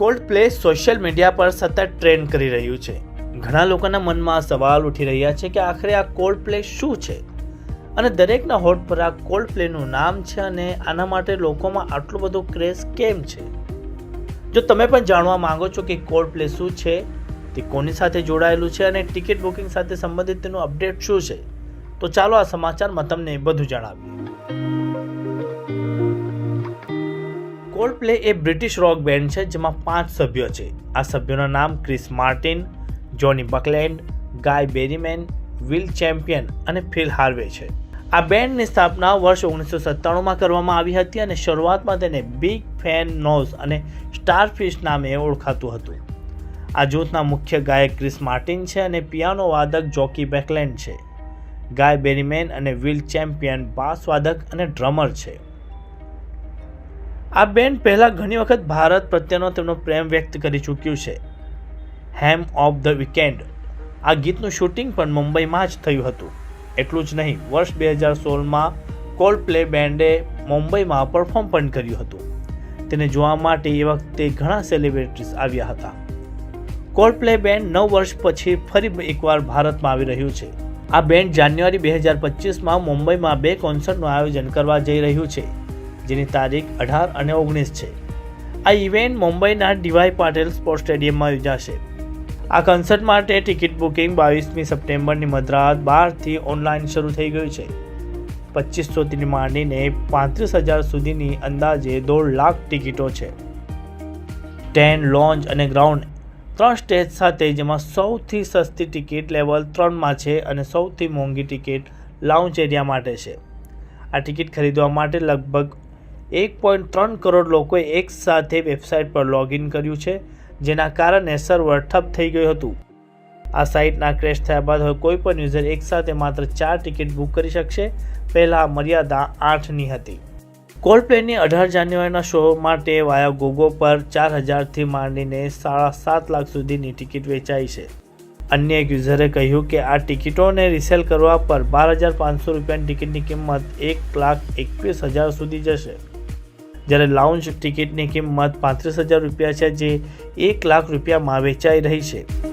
Cold play social media પર સતત trend કરી રહ્યું છે. ઘણા લોકોના મનમાં સવાલ ઉઠી રહ્યા છે કે આખરે આ કોલ્ડ પ્લે શું છે? અને દરેકના હોટ પર આ કોલ્ડ પ્લેનું નામ છે અને આના માટે લોકોમાં આટલું બધું ક્રેઝ કેમ છે? જો તમે પણ જાણવા માંગો છો કે કોલ્ડ પ્લે શું છે, તે કોની સાથે જોડાયેલું છે અને ટિકિટ બુકિંગ સાથે સંબંધિત તેનું અપડેટ શું છે, તો ચાલો આ સમાચારમાં તમને બધું જણાવીએ. કોલ્ડ પ્લે એ બ્રિટિશ રોક બેન્ડ છે, જેમાં પાંચ સભ્યો છે. આ સભ્યોના નામ Chris Martin Jonny Buckland Guy Berryman Will Champion અને ફિલ હાર્વે છે. આ બેન્ડની સ્થાપના વર્ષ ઓગણીસો સત્તાણુંમાં કરવામાં આવી હતી અને શરૂઆતમાં તેને બિગ ફેન નોઝ અને સ્ટારફિશ નામે ઓળખાતું હતું. આ જૂથના મુખ્ય ગાયક ક્રિસ માર્ટિન છે અને પિયાનો વાદક જોકી બેકલેન્ડ છે. ગાય બેરીમેન અને વિલ ચેમ્પિયન બાસ વાદક અને ડ્રમર છે. આ બેન્ડ પહેલાં ઘણી વખત ભારત પ્રત્યેનો તેમનો પ્રેમ વ્યક્ત કરી ચૂક્યું છે. હેમ ઓફ ધ વીકેન્ડ આ ગીતનું શૂટિંગ પણ મુંબઈમાં જ થયું હતું. એટલું જ નહીં, વર્ષ બે હજાર સોળમાં કોલ્ડ પ્લે બેન્ડે મુંબઈમાં પરફોર્મ પણ કર્યું હતું. તેને જોવા માટે એ વખતે ઘણા સેલિબ્રિટીઝ આવ્યા હતા. કોલ્ડ પ્લે બેન્ડ નવ વર્ષ પછી ફરી એકવાર ભારતમાં આવી રહ્યું છે. આ બેન્ડ જાન્યુઆરી બે હજાર પચીસમાં મુંબઈમાં બે કોન્સર્ટનું આયોજન કરવા જઈ રહ્યું છે. જેની તારીખ અઢાર અને ઓગણીસ છે. આ ઇવેન્ટ મુંબઈના ડીવાય પાટેલ સ્પોર્ટ્સ સ્ટેડિયમમાં યોજાશે. આ કન્સર્ટ માટે ટિકિટ બુકિંગ બાવીસમી સપ્ટેમ્બરની મધરાત બારથી ઓનલાઈન શરૂ થઈ ગયું છે. પચીસોથી માંડીને પાંત્રીસ હજાર સુધીની અંદાજે દોઢ લાખ ટિકિટો છે. ટેન લોન્ચ અને ગ્રાઉન્ડ ત્રણ સ્ટેજ સાથે જેમાં સૌથી સસ્તી ટિકિટ લેવલ ત્રણમાં છે અને સૌથી મોંઘી ટિકિટ લાઉન્ચ એરિયા માટે છે. આ ટિકિટ ખરીદવા માટે લગભગ એક પોઈન્ટ ત્રણ કરોડ લોકોએ એક સાથે વેબસાઇટ પર લોગિન કર્યું છે, જેના કારણે સર્વર ઠપ થઈ ગયું હતું. આ સાઇટના ક્રેશ થયા બાદ હવે કોઈ પણ યુઝર એકસાથે માત્ર ચાર ટિકિટ બુક કરી શકશે. પહેલાં મર્યાદા આઠની હતી. કોલ્ડ પ્લેની અઢાર જાન્યુઆરીના શો માટે વાયા ગોગો પર ચાર હજારથી માંડીને સાડા સાત લાખ સુધીની ટિકિટ વેચાઈ છે. અન્ય એક યુઝરે કહ્યું કે આ ટિકિટોને રિસેલ કરવા પર બાર હજાર પાંચસો રૂપિયાની ટિકિટની કિંમત એક લાખ એકવીસ હજાર સુધી જશે. જ્યારે લાઉન્જ ટિકિટની કિંમત પાંત્રીસ હજાર રૂપિયા છે, જે એક લાખ રૂપિયામાં વેચાઈ રહી છે.